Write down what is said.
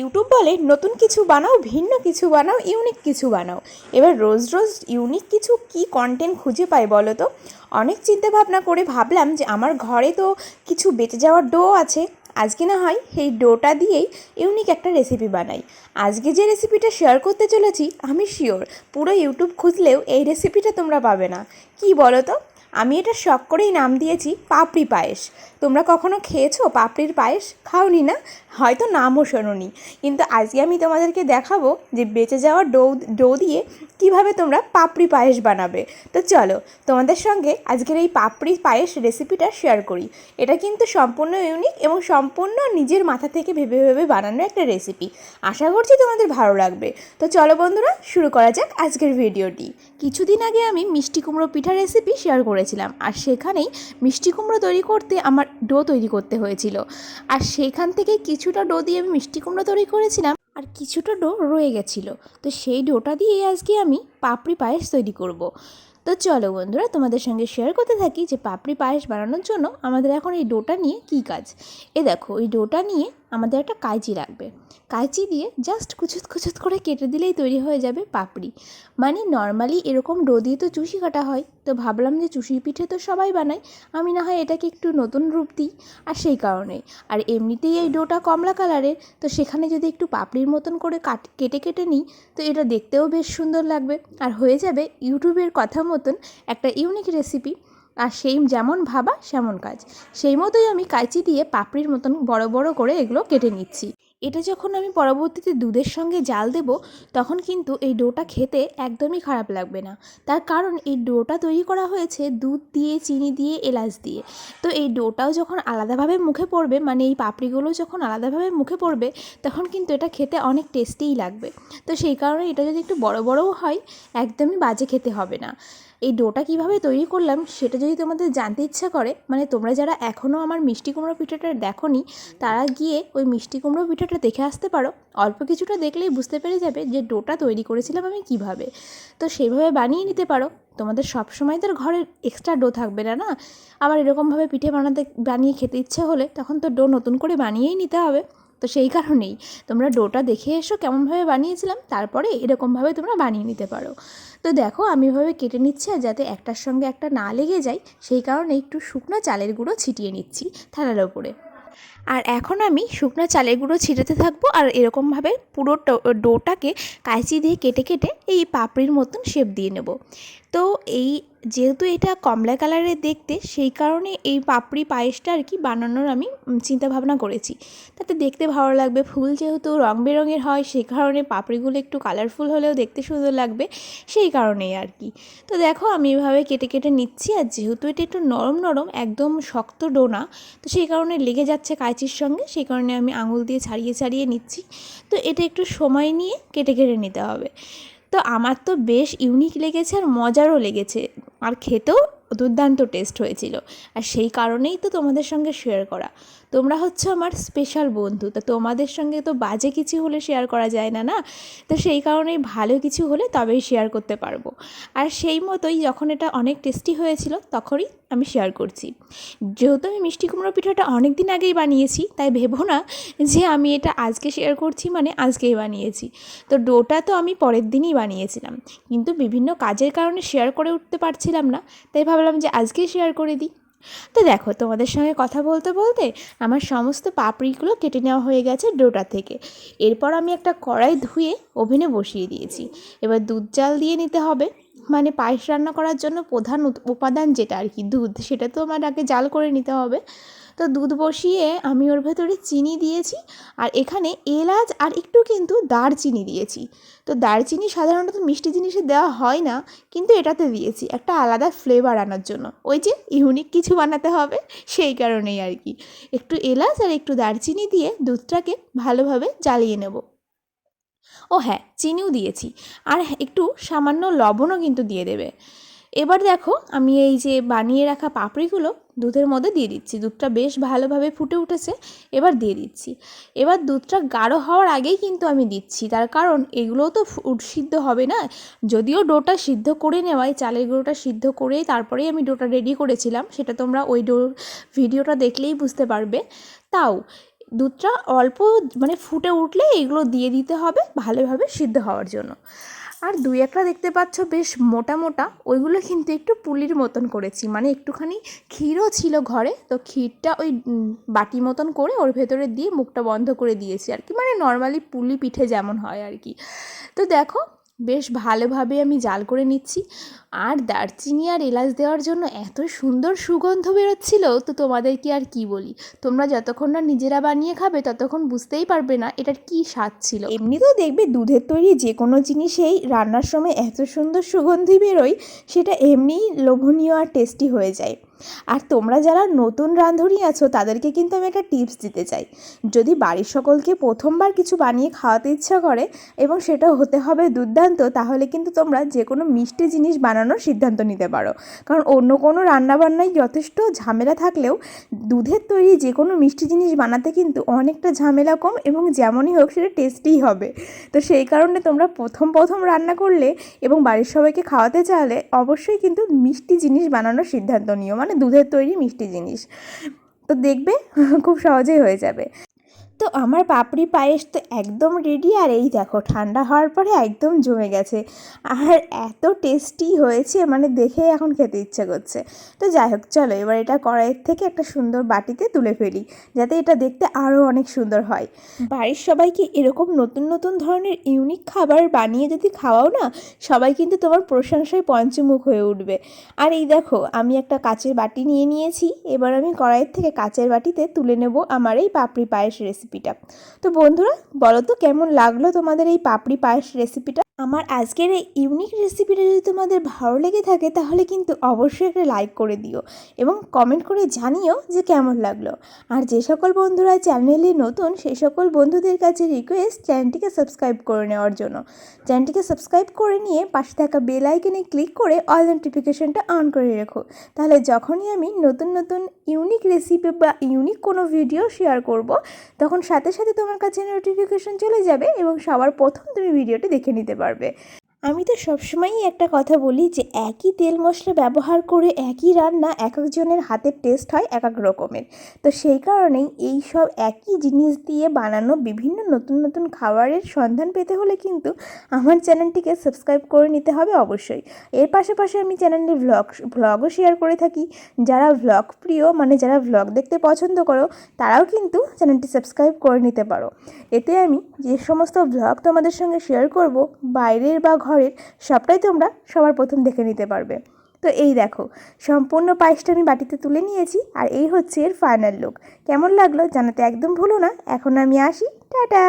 YouTube বলে নতুন কিছু বানাও, ভিন্ন কিছু বানাও ইউনিক কিছু বানাও। এবার রোজ রোজ ইউনিক কিছু কি কন্টেন্ট খুঁজে পাই বলো তো? অনেক চিন্তা ভাবনা করে ভাবলাম যে আমার ঘরে তো কিছু বেঁচে যাওয়ার ডো আছে, আজকে না হয় সেই ডোটা দিয়েই ইউনিক একটা রেসিপি বানাই। আজকে যে রেসিপিটা শেয়ার করতে চলেছি, আমি শিওর পুরো ইউটিউব খুঁজলেও এই রেসিপিটা তোমরা পাবে না। কি বলো তো? আমি এটা শখ করেই নাম দিয়েছি, পাপড়ি পায়েস। তোমরা কখনো খেয়েছো? পাপড়ির পায়েস? খাওনি না? হয়তো নামও শোনোনি। কিন্তু আজকে আমি তোমাদেরকে দেখাবো যে বেঁচে যাওয়া ডো ডো দিয়ে কীভাবে তোমরা পাপড়ি পায়েস বানাবে। তো চলো, তোমাদের সঙ্গে আজকের এই পাপড়ি পায়েস রেসিপিটা শেয়ার করি। এটা কিন্তু সম্পূর্ণ ইউনিক এবং সম্পূর্ণ নিজের মাথা থেকে ভেবে ভেবে বানানো একটা রেসিপি আশা করছি তোমাদের ভালো লাগবে। তো চলো বন্ধুরা, শুরু করা যাক আজকের ভিডিওটি কিছুদিন আগে আমি মিষ্টি কুমড়ো পিঠা রেসিপি শেয়ার করেছিলাম। আর সেখানেই মিষ্টি কুমড়ো তৈরি করতে আমার ডো তৈরি করতে হয়েছিল। আর সেখান থেকে কিছুটা ডো দিয়ে আমি মিষ্টি কুমড়ো তৈরি করেছিলাম আর কিছুটা ডো রয়ে গেছিল। তো সেই ডোটা দিয়ে আজকে আমি পাপড়ি পায়েস তৈরি করব। তো চলো বন্ধুরা, তোমাদের সঙ্গে শেয়ার করতে থাকি যে পাপড়ি পায়েস বানানোর জন্য আমাদের এখন এই ডোটা নিয়ে কী কাজ। এ দেখো, এই ডোটা নিয়ে আমাদের একটা কাঁচি লাগবে কাঁচি দিয়ে জাস্ট কুচুত কুচুত করে কেটে দিলেই তৈরি হয়ে যাবে পাপড়ি। মানে নর্মালি এরকম ডো দিয়ে তো চুষি কাটা হয়, তো ভাবলাম যে চুষি পিঠে তো সবাই বানায়, আমি না হয় এটাকে একটু নতুন রূপ দিই, আর সেই কারণেই। আর এমনিতেই এই ডোটা কমলা কালারের, তো সেখানে যদি একটু পাপড়ির মতন করে কাট, কেটে কেটে নিই, তো এটা দেখতেও বেশ সুন্দর লাগবে। আর হয়ে যাবে ইউটিউবের কথা মতন একটা ইউনিক রেসিপি আর সেই যেমন ভাবা, সেমন কাজ। সেই মতোই আমি কাঁচি দিয়ে পাপড়ির মতন বড় বড় করে এগুলো কেটে নিচ্ছি। এটা যখন আমি পরবর্তীতে দুধের সঙ্গে জাল দেব, তখন কিন্তু এই ডোটা খেতে একদমই খারাপ লাগবে না। তার কারণ, এই ডোটা তৈরি করা হয়েছে দুধ দিয়ে, চিনি দিয়ে, এলাচ দিয়ে। তো এই ডোটাও যখন আলাদাভাবে মুখে পড়বে মানে এই পাপড়িগুলো যখন আলাদাভাবে মুখে পড়বে, তখন কিন্তু এটা খেতে অনেক টেস্টিই লাগবে। তো সেই কারণে এটা যদি একটু বড় বড়ও হয়, একদমই বাজে খেতে হবে না। এই ডোটা কীভাবে তৈরি করলাম সেটা যদি তোমাদের জানতে ইচ্ছা করে মানে তোমরা যারা এখনও আমার মিষ্টি কুমড়ো পিঠাটা দেখোনি, তারা গিয়ে ওই মিষ্টি কুমড়ো পিঠাটা দেখে আসতে পারো। অল্প কিছুটা দেখলেই বুঝতে পেরে যাবে যে ডোটা তৈরি করেছিলাম আমি কীভাবে। তো সেইভাবে বানিয়ে নিতে পারো। তোমাদের সব সময় তো ঘরে এক্সট্রা ডো থাকবে না না? আবার এরকমভাবে পিঠে বানাতে, বানিয়ে খেতে ইচ্ছে হলে তখন তো ডো নতুন করে বানিয়েই নিতে হবে। তো সেই কারণেই তোমরা ডোটা দেখে এসো কেমনভাবে বানিয়েছিলাম, তারপরে এরকমভাবে তোমরা বানিয়ে নিতে পারো। তো দেখো আমি এভাবে কেটে নিচ্ছি আর যাতে একটার সঙ্গে একটা না লেগে যায়, সেই কারণে একটু শুকনো চালের গুঁড়ো ছিটিয়ে নিচ্ছি থালার ওপরে। আর এখন আমি শুকনো চালের গুঁড়ো ছিটাতে থাকব আর এরকমভাবে পুরো ডোটাকে কাঁচি দিয়ে কেটে কেটে এই পাপড়ির মতন শেপ দিয়ে নেব। তো এই যেহেতু এটা কমলা কালারের দেখতে, সেই কারণে এই পাপড়ি পায়েসটা আর কি বানানোর আমি চিন্তা ভাবনা করেছি। তাতে দেখতে ভালো লাগবে, ফুল যেহেতু রং বেরঙের হয় সেই কারণে পাপড়িগুলো একটু কালারফুল হলেও দেখতে সুন্দর লাগবে, সেই কারণেই আর কি। তো দেখো, আমি এভাবে কেটে কেটে নিচ্ছি, আর যেহেতু এটা একটু নরম নরম, একদম শক্ত ডোনা তো সেই কারণে লেগে যাচ্ছে কাঁচির সঙ্গে, সেই কারণে আমি আঙুল দিয়ে ছাড়িয়ে ছাড়িয়ে নিচ্ছি। তো এটা একটু সময় নিয়ে কেটে কেটে নিতে হবে। তো আমার তো বেশ ইউনিক লেগেছে আর মজারও লেগেছে। আর খেতেও দুর্দান্ত টেস্ট হয়েছিল। আর সেই কারণেই তো তোমাদের সঙ্গে শেয়ার করা। তোমরা হচ্ছে আমার স্পেশাল বন্ধু। তো তোমাদের সঙ্গে তো বাজে কিছু হলে শেয়ার করা যায় না না? তো সেই কারণেই ভালো কিছু হলে তবেই শেয়ার করতে পারব। আর সেই মতোই যখন এটা অনেক টেস্টি হয়েছিল, তখনই আমি শেয়ার করছি। যেহেতু আমি মিষ্টি কুমড়ো পিঠাটা অনেক দিন আগেই বানিয়েছি, তাই ভেবো না যে আমি এটা আজকে শেয়ার করছি মানে আজকেই বানিয়েছি। তো ডোটা তো আমি পরের দিনই বানিয়েছিলাম। কিন্তু বিভিন্ন কাজের কারণে শেয়ার করে উঠতে পারছিলাম না, তাই ভাবলাম যে আজকে শেয়ার করে দিই। তো দেখো, তোমাদের সঙ্গে কথা বলতে বলতে আমার সমস্ত পাপড়িগুলো কেটে নেওয়া হয়ে গেছে ডোটা থেকে। এরপর আমি একটা কড়াই ধুয়ে ওভেনে বসিয়ে দিয়েছি। এবার দুধ জাল দিয়ে নিতে হবে। মানে পায়েস রান্না করার জন্য প্রধান উপাদান যেটা আর কি দুধ, সেটা তো আমার আগে জাল করে নিতে হবে। তো দুধ বসিয়ে আমি ওর ভেতরে চিনি দিয়েছি আর এখানে এলাচ আর একটু কিন্তু দারচিনি দিয়েছি। তো দারচিনি সাধারণত মিষ্টি জিনিসে দেওয়া হয় না, কিন্তু এটাতে দিয়েছি। একটা আলাদা ফ্লেভার আনার জন্য। ওই যে ইউনিক কিছু বানাতে হবে, সেই কারণেই আর কি। একটু এলাচ আর একটু দারচিনি দিয়ে দুধটাকে ভালোভাবে জ্বালিয়ে নেব। ও হ্যাঁ চিনিও দিয়েছি। আর একটু সামান্য লবণও কিন্তু দিয়ে দেবে। এবার দেখো আমি এই যে বানিয়ে রাখা পাপড়িগুলো দুধের মধ্যে দিয়ে দিচ্ছি। দুধটা বেশ ভালোভাবে ফুটে উঠেছে, এবার দিয়ে দিচ্ছি। এবার দুধটা গাঢ় হওয়ার আগেই কিন্তু আমি দিচ্ছি। তার কারণ এগুলোও তো সিদ্ধ হবে না। যদিও ডোটা সিদ্ধ করে নেওয়াই, চালের গুঁড়োটা সিদ্ধ করেই তারপরেই আমি ডোটা রেডি করেছিলাম। সেটা তোমরা ওই ডোর ভিডিওটা দেখলেই বুঝতে পারবে। তাও দুধটা অল্প মানে ফুটে উঠলে এগুলো দিয়ে দিতে হবে ভালোভাবে সিদ্ধ হওয়ার জন্য। আর দুই একটা দেখতে পাচ্ছ বেশ মোটা মোটা, ওইগুলো কিন্তু একটু পুলির মতন করেছি। মানে একটুখানি ক্ষীরও ছিল ঘরে, তো ক্ষীরটা ওই বাটি মতন করে ওর ভেতরে দিয়ে মুখটা বন্ধ করে দিয়েছি আর কি। মানে নর্মালি পুলি পিঠে যেমন হয় আর কি। তো দেখো বেশ ভালোভাবে আমি জাল করে নিচ্ছি। আর দারচিনি আর এলাচ দেওয়ার জন্য এত সুন্দর সুগন্ধ বেরোচ্ছিল, তো তোমাদের কি আর কি বলি? তোমরা যতক্ষণ না নিজেরা বানিয়ে খাবে, ততক্ষণ বুঝতেই পারবে না এটার কি স্বাদ ছিল। এমনিতেও দেখবে দুধের তৈরি যে কোনো জিনিসেই রান্নার সময় এত সুন্দর সুগন্ধি বেরোয়, সেটা এমনিই লোভনীয় আর টেস্টি হয়ে যায়। আর তোমরা যারা নতুন রাঁধুনি আছো, তাদেরকে কিন্তু আমি একটা টিপস দিতে চাই। যদি বাড়ির সকলকে প্রথমবার কিছু বানিয়ে খাওয়াতে ইচ্ছা করে এবং সেটা হতে হবে দুর্দান্ত, তাহলে কিন্তু তোমরা যে কোনো মিষ্টি জিনিস বানানোর সিদ্ধান্ত নিতে পারো। কারণ অন্য কোনো রান্নাবান্নায় যথেষ্ট ঝামেলা থাকলেও দুধের তৈরি যে কোনো মিষ্টি জিনিস বানাতে কিন্তু অনেকটা ঝামেলা কম এবং যেমনই হোক সেটা টেস্টিই হবে। তো সেই কারণে তোমরা প্রথম প্রথম রান্না করলে এবং বাড়ির সবাইকে খাওয়াতে চাইলে অবশ্যই কিন্তু মিষ্টি জিনিস বানানোর সিদ্ধান্ত নিও। মানে দুধের তৈরি মিষ্টি জিনিস। তো দেখবে খুব সহজেই হয়ে যাবে। তো আমার পাপড়ি পায়েস তো একদম রেডি আর এই দেখো ঠান্ডা হওয়ার পরে একদম জমে গেছে। আর এত টেস্টি হয়েছে মানে দেখে এখন খেতে ইচ্ছে করছে। তো যাই হোক, চলো এবার এটা কড়াইয়ের থেকে একটা সুন্দর বাটিতে তুলে ফেলি, যাতে এটা দেখতে আরও অনেক সুন্দর হয়। বাড়ির সবাইকে এরকম নতুন নতুন ধরনের ইউনিক খাবার বানিয়ে যদি খাওয়াও না, সবাই কিন্তু তোমার প্রশংসায় পঞ্চমুখ হয়ে উঠবে। আর এই দেখো, আমি একটা কাচের বাটি নিয়ে নিয়েছি, এবার আমি কড়াইয়ের থেকে কাচের বাটিতে তুলে নেব আমার এই পাপড়ি পায়েস রেসিপিটা। তো বন্ধুরা বলো তো কেমন লাগল তোমাদের এই পাপড়ি পায়েস রেসিপিটা? আমার আজকের এই ইউনিক রেসিপিটা যদি তোমাদের ভালো লেগে থাকে, তাহলে কিন্তু অবশ্যই একটা লাইক করে দিও এবং কমেন্ট করে জানিও যে কেমন লাগল। আর যে সকল বন্ধুরা চ্যানেলে নতুন সেই সকল বন্ধুদের কাছে রিকোয়েস্ট চ্যানেলটিকে সাবস্ক্রাইব করে নেওয়ার জন্য। চ্যানেলটিকে সাবস্ক্রাইব করে নিয়ে পাশে থাকা বেল আইকনে ক্লিক করে অল নোটিফিকেশনটা অন করে রেখো। তাহলে যখনই আমি নতুন নতুন ইউনিক রেসিপি বা ইউনিক কোনো ভিডিও শেয়ার করব, তখন সাথে সাথে তোমার কাছে নোটিফিকেশন চলে যাবে এবং সবার প্রথম তুমি ভিডিওটি দেখে নিতে পারবে। আমি তো সবসময়ই একটা কথা বলি যে একই তেল মশলা ব্যবহার করে একই রান্না এক একজনের হাতের টেস্ট হয় এক এক রকমের। তো সেই কারণেই এই সব একই জিনিস দিয়ে বানানো বিভিন্ন নতুন নতুন খাবারের সন্ধান পেতে হলে কিন্তু আমার চ্যানেলটিকে সাবস্ক্রাইব করে নিতে হবে অবশ্যই। এর পাশাপাশি আমি চ্যানেলে ভ্লগ ভ্লগও শেয়ার করে থাকি। যারা ভ্লগ প্রিয় মানে যারা ভ্লগ দেখতে পছন্দ করো, তারাও কিন্তু চ্যানেলটি সাবস্ক্রাইব করে নিতে পারো। এতে আমি যে সমস্ত ভ্লগ তোমাদের সঙ্গে শেয়ার করব, বাইরের বা ঘরের সবটাই তোমরা সবার প্রথম দেখে নিতে পারবে। তো এই দেখো, সম্পূর্ণ পায়েসটা আমি বাটিতে তুলে নিয়েছি আর এই হচ্ছে এর ফাইনাল লুক কেমন লাগল জানাতে একদম ভুলো না, এখন আমি আসি, টাটা!